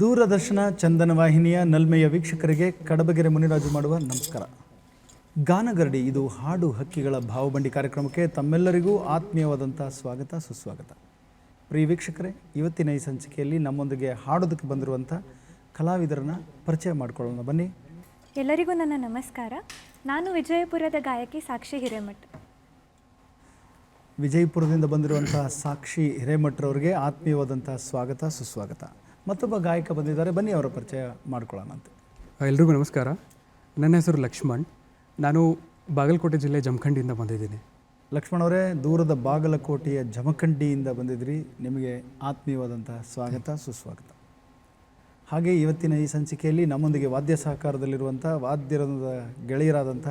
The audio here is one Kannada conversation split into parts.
ದೂರದರ್ಶನ ಚಂದನ ವಾಹಿನಿಯ ನಲ್ಮೆಯ ವೀಕ್ಷಕರಿಗೆ ಕಡಬಗೆರೆ ಮುನಿರಾಜು ಮಾಡುವ ನಮಸ್ಕಾರ. ಗಾನಗರಡಿ ಇದು ಹಾಡು ಹಕ್ಕಿಗಳ ಭಾವಬಂಡಿ ಕಾರ್ಯಕ್ರಮಕ್ಕೆ ತಮ್ಮೆಲ್ಲರಿಗೂ ಆತ್ಮೀಯವಾದಂಥ ಸ್ವಾಗತ ಸುಸ್ವಾಗತ. ಪ್ರಿಯ ವೀಕ್ಷಕರೇ ಇವತ್ತಿನ ಈ ಸಂಚಿಕೆಯಲ್ಲಿ ನಮ್ಮೊಂದಿಗೆ ಹಾಡೋದಕ್ಕೆ ಬಂದಿರುವಂಥ ಕಲಾವಿದರನ್ನ ಪರಿಚಯ ಮಾಡಿಕೊಳ್ಳೋಣ. ಬನ್ನಿ. ಎಲ್ಲರಿಗೂ ನನ್ನ ನಮಸ್ಕಾರ. ನಾನು ವಿಜಯಪುರದ ಗಾಯಕಿ ಸಾಕ್ಷಿ ಹಿರೇಮಠ್. ವಿಜಯಪುರದಿಂದ ಬಂದಿರುವಂತಹ ಸಾಕ್ಷಿ ಹಿರೇಮಠರವರಿಗೆ ಆತ್ಮೀಯವಾದಂಥ ಸ್ವಾಗತ ಸುಸ್ವಾಗತ. ಮತ್ತೊಬ್ಬ ಗಾಯಕ ಬಂದಿದ್ದಾರೆ. ಬನ್ನಿ ಅವರ ಪರಿಚಯ ಮಾಡ್ಕೊಳ್ಳೋಣಂತೆ ಎಲ್ರಿಗೂ ನಮಸ್ಕಾರ. ನನ್ನ ಹೆಸರು ಲಕ್ಷ್ಮಣ್. ನಾನು ಬಾಗಲಕೋಟೆ ಜಿಲ್ಲೆ ಜಮಖಂಡಿಯಿಂದ ಬಂದಿದ್ದೀನಿ. ಲಕ್ಷ್ಮಣ್ ಅವರೇ ದೂರದ ಬಾಗಲಕೋಟೆಯ ಜಮಖಂಡಿಯಿಂದ ಬಂದಿದ್ರಿ. ನಿಮಗೆ ಆತ್ಮೀಯವಾದಂತಹ ಸ್ವಾಗತ ಸುಸ್ವಾಗತ. ಹಾಗೆ ಇವತ್ತಿನ ಈ ಸಂಚಿಕೆಯಲ್ಲಿ ನಮ್ಮೊಂದಿಗೆ ವಾದ್ಯ ಸಹಕಾರದಲ್ಲಿರುವಂಥ ವಾದ್ಯರದ ಗೆಳೆಯರಾದಂಥ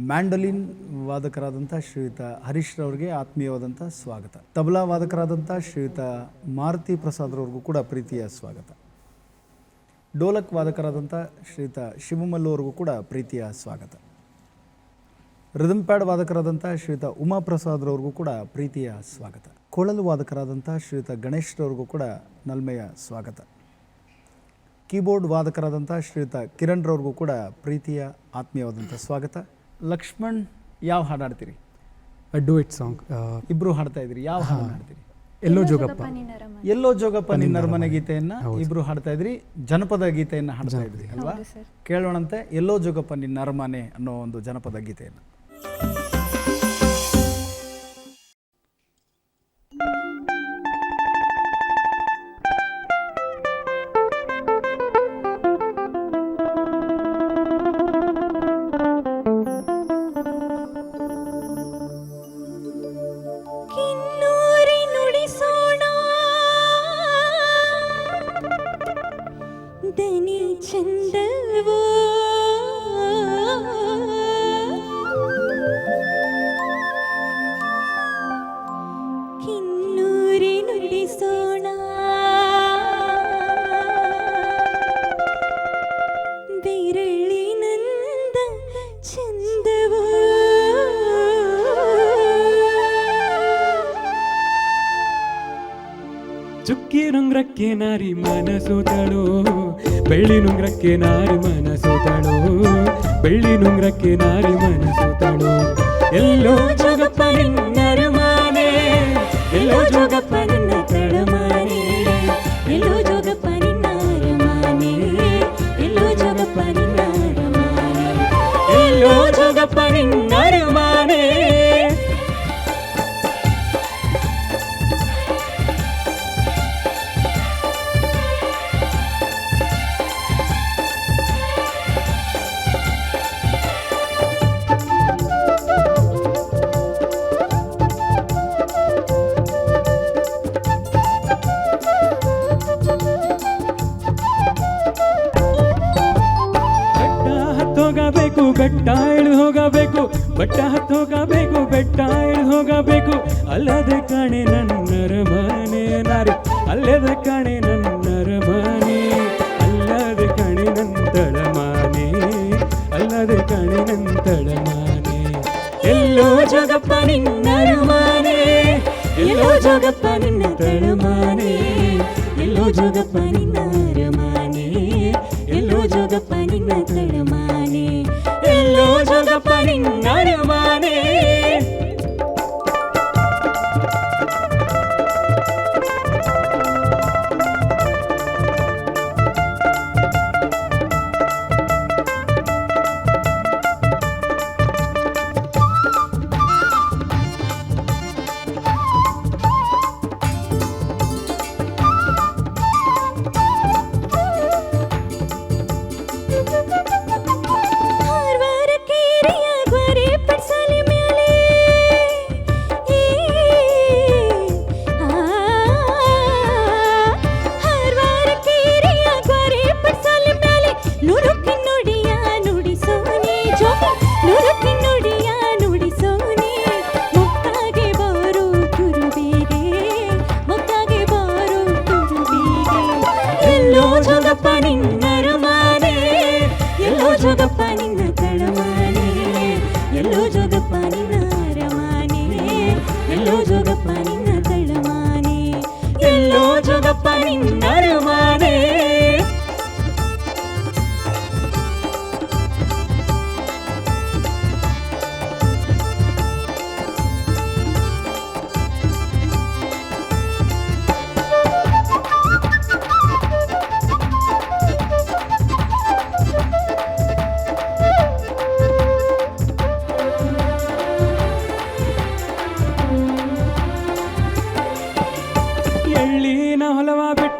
ಮ್ಯಾಂಡಲಿನ್ ವಾದಕರಾದಂಥ ಶ್ರೀಯುತ ಹರೀಶ್ ರವರಿಗೆ ಆತ್ಮೀಯವಾದಂಥ ಸ್ವಾಗತ. ತಬಲಾ ವಾದಕರಾದಂಥ ಶ್ರೀಯುತ ಮಾರುತಿ ಪ್ರಸಾದ್ರವ್ರಿಗೂ ಕೂಡ ಪ್ರೀತಿಯ ಸ್ವಾಗತ. ಡೋಲಕ್ ವಾದಕರಾದಂಥ ಶ್ರೀಯುತ ಶಿವಮಲ್ಲು ಅವ್ರಿಗೂ ಕೂಡ ಪ್ರೀತಿಯ ಸ್ವಾಗತ. ರಿದಮ್ ಪ್ಯಾಡ್ ವಾದಕರಾದಂಥ ಶ್ರೀಯುತ ಉಮಾಪ್ರಸಾದ್ರವ್ರಿಗೂ ಕೂಡ ಪ್ರೀತಿಯ ಸ್ವಾಗತ. ಕೊಳಲು ವಾದಕರಾದಂಥ ಶ್ರೀಯುತ ಗಣೇಶ್ರವ್ರಿಗೂ ಕೂಡ ನಲ್ಮೆಯ ಸ್ವಾಗತ. ಕೀಬೋರ್ಡ್ ವಾದಕರಾದಂಥ ಶ್ರೀಯುತ ಕಿರಣ್ರವ್ರಿಗೂ ಕೂಡ ಪ್ರೀತಿಯ ಆತ್ಮೀಯವಾದಂಥ ಸ್ವಾಗತ. ಲಕ್ಷ್ಮಣ್ ಯಾವ ಹಾಡು ಹಾಡ್ತೀರಿ? ಡೂ ಇಟ್ ಸಾಂಗ್ ಇಬ್ರು ಹಾಡ್ತಾ ಇದ್ರಿ ಯಾವ ಹಾಡು ಹಾಡ್ತೀರಿ? ಎಲ್ಲೋ ಜೋಗಪ್ಪ. ಎಲ್ಲೋ ಜೋಗಪ್ಪ ನಿನ್ನ ನರ್ಮನೆ ಗೀತೆಯನ್ನ ಇಬ್ರು ಹಾಡ್ತಾ ಇದ್ರಿ. ಜನಪದ ಗೀತೆಯನ್ನ ಹಾಡ್ತಾ ಇದ್ರಿ ಅಲ್ವಾ? ಕೇಳೋಣಂತೆ. ಎಲ್ಲೋ ಜೋಗಪ್ಪ ನಿನ್ನ ಅರಮನೆ ಅನ್ನೋ ಒಂದು ಜನಪದ ಗೀತೆಯನ್ನು. ದನಿ ಚಂದವೋ ಕಿನ್ನೂರಿ ನುಡಿಸೋಣ ಬಿರಳಿನಂದ ಚಂದವೋ ಚುಕ್ಕಿ ನುಂಗ್ರಕ್ಕೆ ನಾರಿ ಮನಸೋತಳು ಬೆಳ್ಳಿ ನುಂಗ್ರಕ್ಕೆ ನಾರಿ ಮನಸೋತಳು ಬೆಳ್ಳಿ ನುಂಗ್ರಕ್ಕೆ ನಾರಿ ಮನಸೋತಳು ಎಲ್ಲೋ ಜೋಗಪ್ಪ ನಿನ್ನರು ಮಾನೆ ಎಲ್ಲೋ ಜೋಗಪ್ಪ ನಿನ್ನ ತಳಮಾನೆ. ಎಲ್ಲೋ ಜೋಗಪ್ಪ ನಿನ್ನ ಅರಮನೆ ಎಲ್ಲೋ ಜೋಗಪ್ಪ ನಿನ್ನ ಅರಮನೆ ಎಲ್ಲೋ ಜೋಗಪ್ಪ ನಿನ್ನರು ಮಾನೆ ಇಳಿದು ಹೋಗಬೇಕು, ಬೆಟ್ಟ ಹತ್ತೋಗಬೇಕು ಬೆಟ್ಟ ಇಳಿದು ಹೋಗಬೇಕು. ಅಲ್ಲದೆ ಕಾಣೆ ನನ್ನರ ಮನೆ ನಾರಿ, ಅಲ್ಲದೆ ಕಾಣೆ ನನ್ನರ ಮನೆ ಅಲ್ಲದೆ ಕಾಣೆ ನಂತಳ ಮಾನೆ ಅಲ್ಲದೆ ಕಾಣೆ ನಂತಳ ಮಾನೆ ಎಲ್ಲೋ ಜಗಪ್ಪ ನಿನ್ನರ ಮಾನೆ ಎಲ್ಲೋ ಜಗಪ್ಪ ನಿನ್ನ ತಳಮಾನೆ. ಎಲ್ಲೋ ಜಗಪ್ಪ ನಿನ್ನ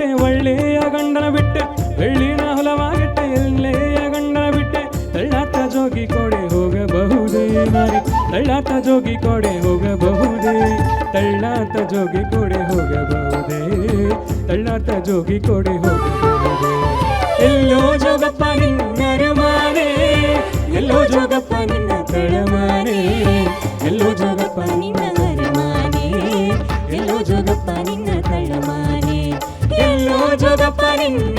ಬಿಟ್ಟೆ, ಒಳ್ಳೆಯ ಗಂಡನ ಬಿಟ್ಟೆ, ಬೆಳ್ಳಿನ ಹೊಲವಾಗಿಟ್ಟೆ ಒಳ್ಳೆಯ ಗಂಡನ ಬಿಟ್ಟೆ. ತಳ್ಳಾತ ಜೋಗಿ ಕೊಡೆ ಹೋಗಬಹುದೇ ಮಾರಿ, ತಳ್ಳಾತ ಜೋಗಿ ಕೊಡೆ ಹೋಗಬಹುದೇ, ತಳ್ಳಾತ ಜೋಗಿ ಕೊಡೆ ಹೋಗಬಹುದೇ, ತಳ್ಳಾತ ಜೋಗಿ ಕೊಡೆ ಹೋಗಬಹುದೇ. ಎಲ್ಲೋ ಜೋಗಪ್ಪ ನಿನ್ನ ಅರಮಾನೆ, ಎಲ್ಲೋ ಜೋಗಪ್ಪ ನಿನ್ನ ತಳಮಾನೆ, ಎಲ್ಲೋ ಜೋಗಪ್ಪ ನಿನ್ನ ಎಲ್ಲೋ ಜೋಗಪ್ಪ ನಿನ್ನ ಜೋಗಪ್ಪ ನಿನ್ನ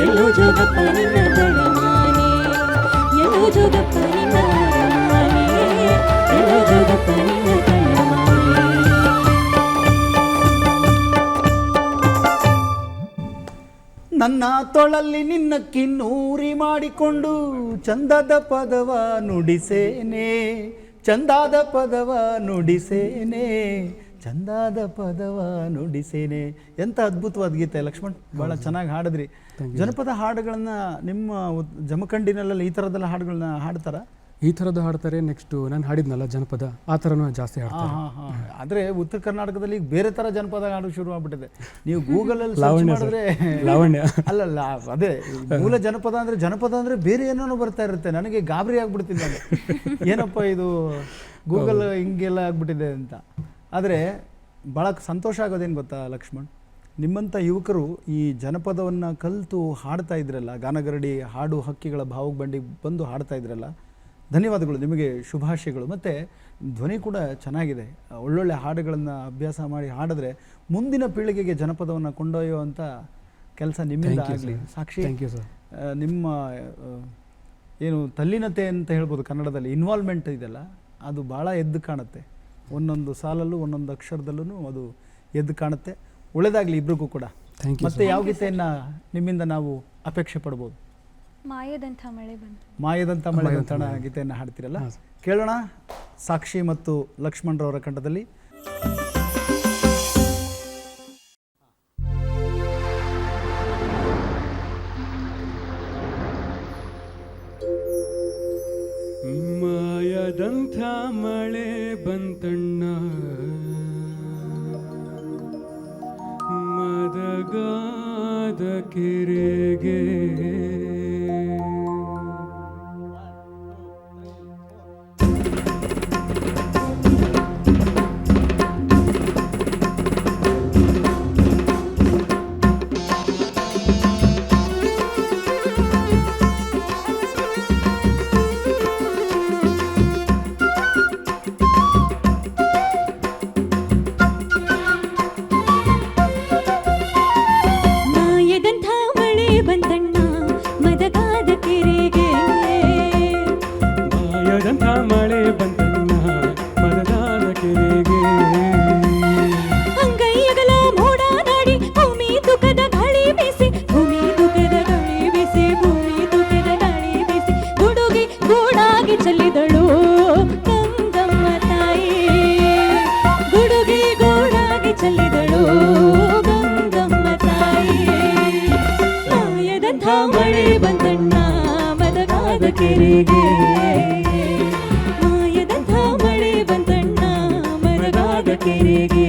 ಎಲ್ಲೋ ನನ್ನ ತೊಳಲ್ಲಿ ನಿನ್ನ ಕಿನ್ನೂರಿ ಮಾಡಿಕೊಂಡು ಚಂದದ ಪದವ ನುಡಿಸೇನೆ. ಚಂದಾದ ಪದವ ನುಡಿಸೇನೆ ಚಂದಾದ ಪದವ ನುಡಿಸೇನೆ. ಎಂತ ಅದ್ಭುತವಾದ ಗೀತೆ ಲಕ್ಷ್ಮಣ್ ಬಹಳ ಚೆನ್ನಾಗಿ ಹಾಡಿದ್ರಿ. ಜನಪದ ಹಾಡುಗಳನ್ನ ನಿಮ್ಮ ಜಮಖಂಡಿನಲ್ಲೆಲ್ಲ ಈ ಥರದ್ದೆಲ್ಲ ಹಾಡುಗಳನ್ನ ಹಾಡ್ತಾರ? ಈ ಥರದ್ದು ಹಾಡ್ತಾರೆ ನೆಕ್ಸ್ಟು ನಾನು ಹಾಡಿದ್ನಲ್ಲ ಜನಪದ ಆ ಥರನೂ ಜಾಸ್ತಿ ಹಾಡ್ತಾರೆ. ಉತ್ತರ ಕರ್ನಾಟಕದಲ್ಲಿ ಈಗ ಬೇರೆ ತರ ಜನಪದ ಹಾಡು ಶುರು ಆಗ್ಬಿಟ್ಟಿದೆ. ನೀವು ಗೂಗಲ್ ಅಲ್ಲಿ ಸರ್ಚ್ ಲಾವಣ್ಯ. ಮಾಡಿದ್ರೆ ಲಾವಣ್ಯ. ಅಲ್ಲಲ್ಲ ಅದೇ ಮೂಲ ಜನಪದ ಅಂದ್ರೆ ಜನಪದ ಅಂದ್ರೆ ಬೇರೆ ಏನೋ ಬರ್ತಾ ಇರುತ್ತೆ. ನನಗೆ ಗಾಬರಿ ಆಗ್ಬಿಡ್ತೀನಿ ನಾನು ಏನಪ್ಪ ಇದು? ಗೂಗಲ್ ಹಿಂಗೆಲ್ಲ ಆಗ್ಬಿಟ್ಟಿದೆ ಅಂತ. ಆದರೆ ಭಾಳ ಸಂತೋಷ ಆಗೋದೇನು ಗೊತ್ತಾ ಲಕ್ಷ್ಮಣ್? ನಿಮ್ಮಂಥ ಯುವಕರು ಈ ಜನಪದವನ್ನು ಕಲಿತು ಹಾಡ್ತಾ ಇದ್ರಲ್ಲ ಗಾನಗರಡಿ ಹಾಡು ಹಕ್ಕಿಗಳ ಭಾವಕ್ಕೆ ಬಂಡಿ ಬಂದು ಹಾಡ್ತಾ ಇದ್ರಲ್ಲ ಧನ್ಯವಾದಗಳು ನಿಮಗೆ ಶುಭಾಶಯಗಳು. ಮತ್ತು ಧ್ವನಿ ಕೂಡ ಚೆನ್ನಾಗಿದೆ. ಒಳ್ಳೊಳ್ಳೆ ಹಾಡುಗಳನ್ನು ಅಭ್ಯಾಸ ಮಾಡಿ ಹಾಡಿದ್ರೆ ಮುಂದಿನ ಪೀಳಿಗೆಗೆ ಜನಪದವನ್ನು ಕೊಂಡೊಯ್ಯುವಂಥ ಕೆಲಸ ನಿಮ್ಮಿಂದ ಆಗಲಿ. ಸಾಕ್ಷಿ. ನಿಮ್ಮ ಏನು ತಲ್ಲಿನತೆ ಅಂತ ಹೇಳ್ಬೋದು ಕನ್ನಡದಲ್ಲಿ. ಇನ್ವಾಲ್ವ್ಮೆಂಟ್ ಇದೆಯಲ್ಲ ಅದು ಭಾಳ ಎದ್ದು ಕಾಣುತ್ತೆ. ಒಂದೊಂದು ಸಾಲಲ್ಲೂ ಒಂದೊಂದು ಅಕ್ಷರದಲ್ಲೂ ಅದು ಎದ್ದು ಕಾಣುತ್ತೆ. ಒಳ್ಳೇದಾಗಲಿ ಇಬ್ರಿಗೂ ಕೂಡ. ಮತ್ತೆ ಯಾವ ಗೀತೆಯನ್ನು ನಿಮ್ಮಿಂದ ನಾವು ಅಪೇಕ್ಷೆ ಪಡ್ಬೋದು? ಮಾಯದಂಥ ಮಳೆ ಬಂತು. ಮಾಯದಂತ ಮಳೆ ಮಳೆ. ಗೀತೆಯನ್ನು ಹಾಡ್ತಿರಲ್ಲ? ಕೇಳೋಣ ಸಾಕ್ಷಿ ಮತ್ತು ಲಕ್ಷ್ಮಣರವರ ಕಂಠದಲ್ಲಿ. ಮಳೆ ಬಂದಣ್ಣ ಮದಗಾದ ಕೆರೆಗೆ ಮಾಯದಂಥ ಮಳೆ ಬಂದಣ್ಣ ಮರಗಾದ ಕೆರೆಗೆ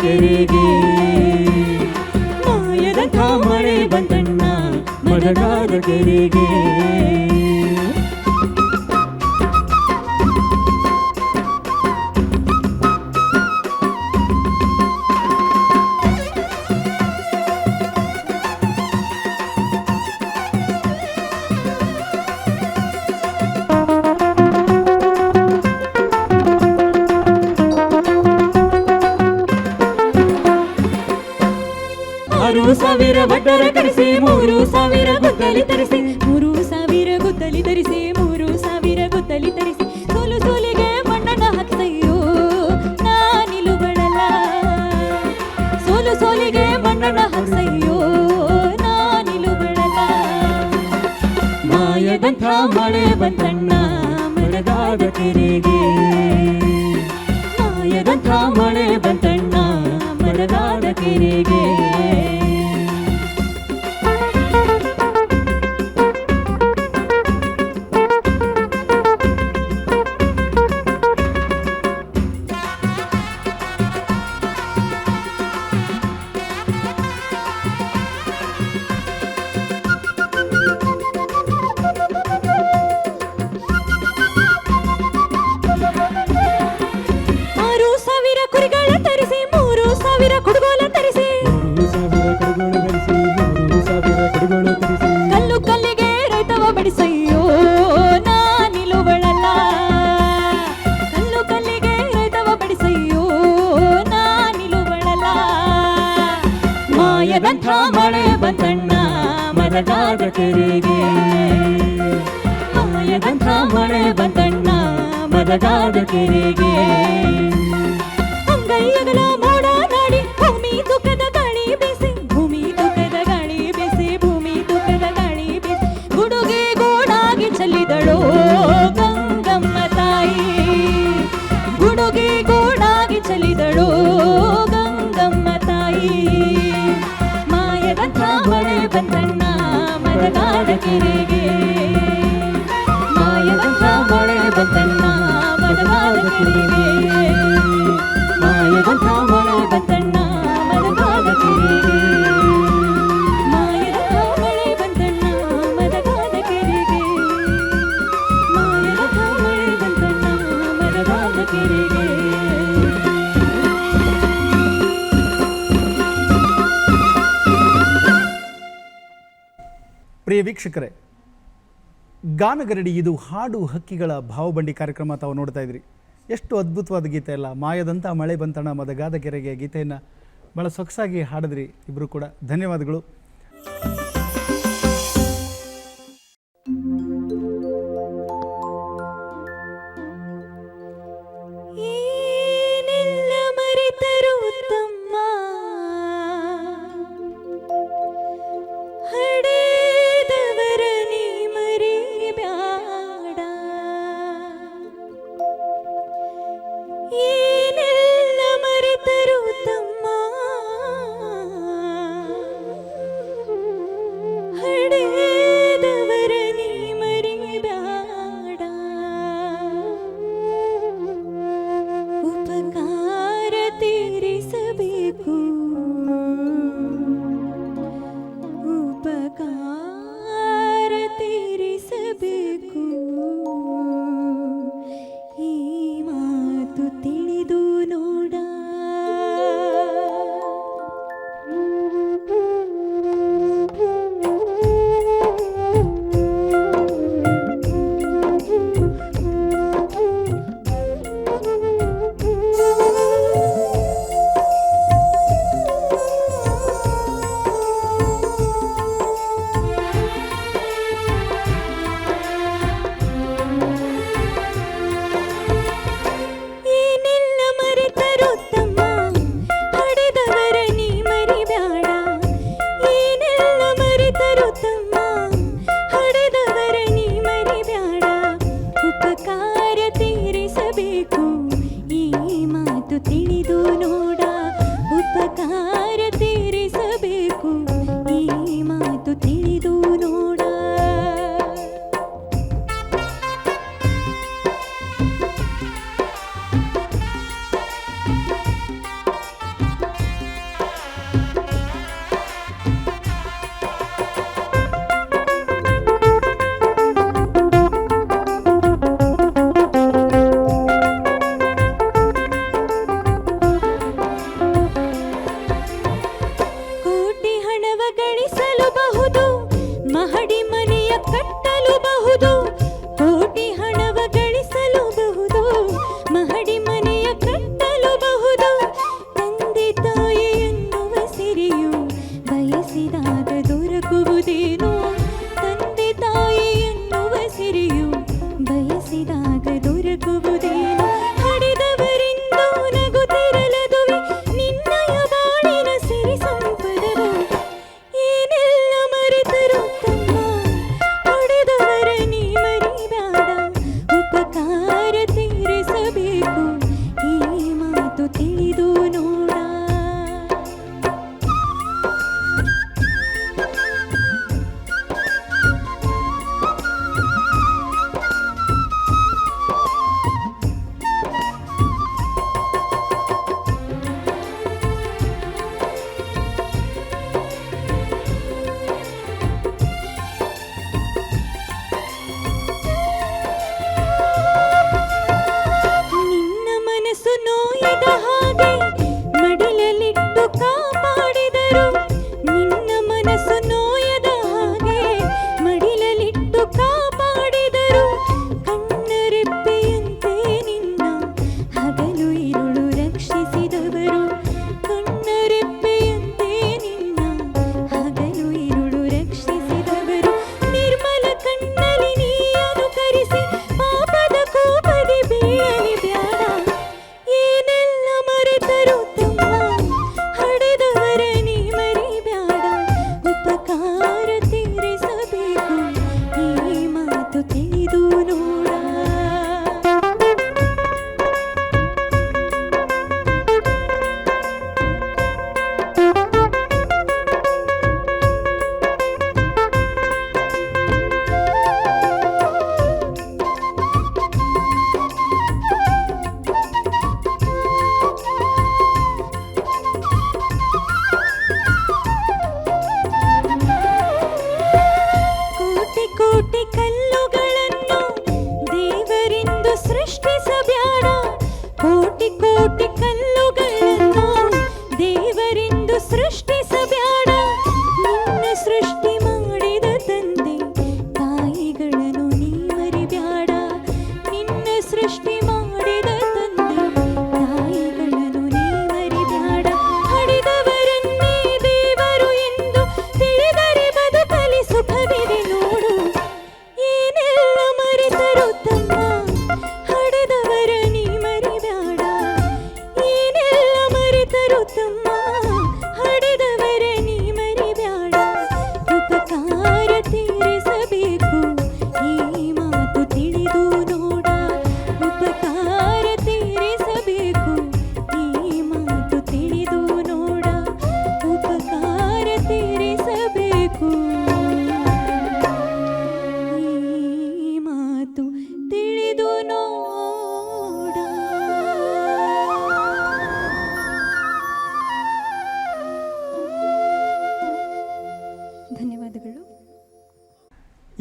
ಕೆರೆಗೆ ಮಾಯದ ಮಳೆ ಬಂದಣ್ಣ ಮದಗಾದ ಕೆರೆಗೆ ಸಾವಿರ ಭಟ್ಟರ ಕರೆಸಿ ಮೂರು ಸಾವಿರ ಗುದ್ದಲಿ ತರಿಸಿ, ಮೂರು ಸಾವಿರ ಗುದ್ದಲಿ ತರಿಸಿ, ಮೂರು ಸಾವಿರ ಗುದ್ದಲಿ ತರಿಸಿ, ಸೋಲು ಸೋಲಿಗೆ ಮಣ್ಣನ್ನ ಹಾಕ್ಸಯ್ಯೋ ನಾನಿಲುಗಳಲ್ಲ ಸೋಲು ಸೋಲಿಗೆ ಮಣ್ಣನ್ನ ಹಾಕ್ಸಯ್ಯೋ ನಾನಿಲುಗಳಲ್ಲ ಮಾಯದಂಥ ಮಳೆ ಬಂದಣ್ಣ ಮರಗಾದ ಕೆರೆಗೆ. ಮಾಯದಂಥ ಮಳೆ ಬಂದಣ್ಣ ಮರಗಾದ ಕೆರೆಗೆ. ಮಳೆ ಬಂತಣ್ಣ ಮರಗಾದ ಕೆರೆಗೆ ಮಾಯದಂಥ ಮಳೆ ಬಂತಣ್ಣ ಮರಗಾದ ಕೆರೆಗೆ ಅಂಗೈಯಗಲ ಮರಗಾದ ಕೆರೆಗೆ ವೀಕ್ಷಕರೇ, ಗಾನಗರಡಿ ಇದು ಹಾಡು ಹಕ್ಕಿಗಳ ಭಾವಬಂಡಿ ಕಾರ್ಯಕ್ರಮ ತಾವು ನೋಡ್ತಾ ಇದ್ರಿ. ಎಷ್ಟು ಅದ್ಭುತವಾದ ಗೀತೆ ಅಲ್ಲ. ಮಾಯದಂಥ ಮಳೆ ಬಂತಣ ಮದಗಾದ ಕೆರೆಗೆ ಗೀತೆಯನ್ನು ಭಾಳ ಸೊಗಸಾಗಿ ಹಾಡಿದ್ರಿ ಇಬ್ಬರು ಕೂಡ. ಧನ್ಯವಾದಗಳು.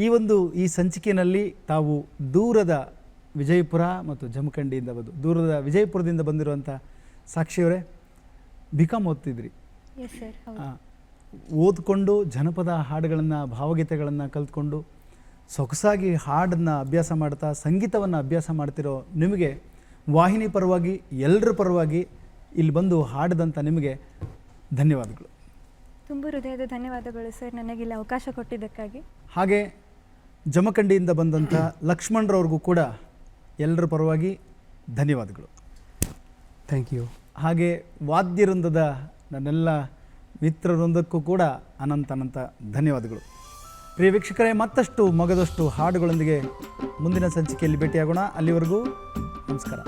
ಈ ಒಂದು ಈ ಸಂಚಿಕೆಯಲ್ಲಿ ತಾವು ದೂರದ ವಿಜಯಪುರ ಮತ್ತು ಜಮಖಂಡಿಯಿಂದ ಬಂದು ದೂರದ ವಿಜಯಪುರದಿಂದ ಬಂದಿರುವಂಥ ಸಾಕ್ಷಿಯವರೇ ಬಿ ಕಾಮ್ ಓದ್ತಿದ್ರಿ. ಓದ್ಕೊಂಡು ಜನಪದ ಹಾಡುಗಳನ್ನು ಭಾವಗೀತೆಗಳನ್ನು ಕಲ್ತ್ಕೊಂಡು ಸೊಗಸಾಗಿ ಹಾಡನ್ನು ಅಭ್ಯಾಸ ಮಾಡ್ತಾ ಸಂಗೀತವನ್ನು ಅಭ್ಯಾಸ ಮಾಡ್ತಿರೋ ನಿಮಗೆ ವಾಹಿನಿ ಪರವಾಗಿ ಎಲ್ಲರ ಪರವಾಗಿ ಇಲ್ಲಿ ಬಂದು ಹಾಡಿದಂಥ ನಿಮಗೆ ಧನ್ಯವಾದಗಳು. ತುಂಬ ಹೃದಯದ ಧನ್ಯವಾದಗಳು ಸರ್ ನನಗಿಲ್ಲಿ ಅವಕಾಶ ಕೊಟ್ಟಿದ್ದಕ್ಕಾಗಿ. ಹಾಗೆ ಜಮಖಂಡಿಯಿಂದ ಬಂದಂಥ ಲಕ್ಷ್ಮಣರವ್ರಿಗೂ ಕೂಡ ಎಲ್ಲರ ಪರವಾಗಿ ಧನ್ಯವಾದಗಳು. ಥ್ಯಾಂಕ್ ಯು ಹಾಗೆ ವಾದ್ಯವೃಂದದ ನನ್ನೆಲ್ಲ ಮಿತ್ರವೃಂದಕ್ಕೂ ಕೂಡ ಅನಂತ ಅನಂತ ಧನ್ಯವಾದಗಳು. ಪ್ರಿಯ ವೀಕ್ಷಕರೇ ಮತ್ತಷ್ಟು ಮಗದಷ್ಟು ಹಾಡುಗಳೊಂದಿಗೆ ಮುಂದಿನ ಸಂಚಿಕೆಯಲ್ಲಿ ಭೇಟಿಯಾಗೋಣ. ಅಲ್ಲಿವರೆಗೂ ನಮಸ್ಕಾರ.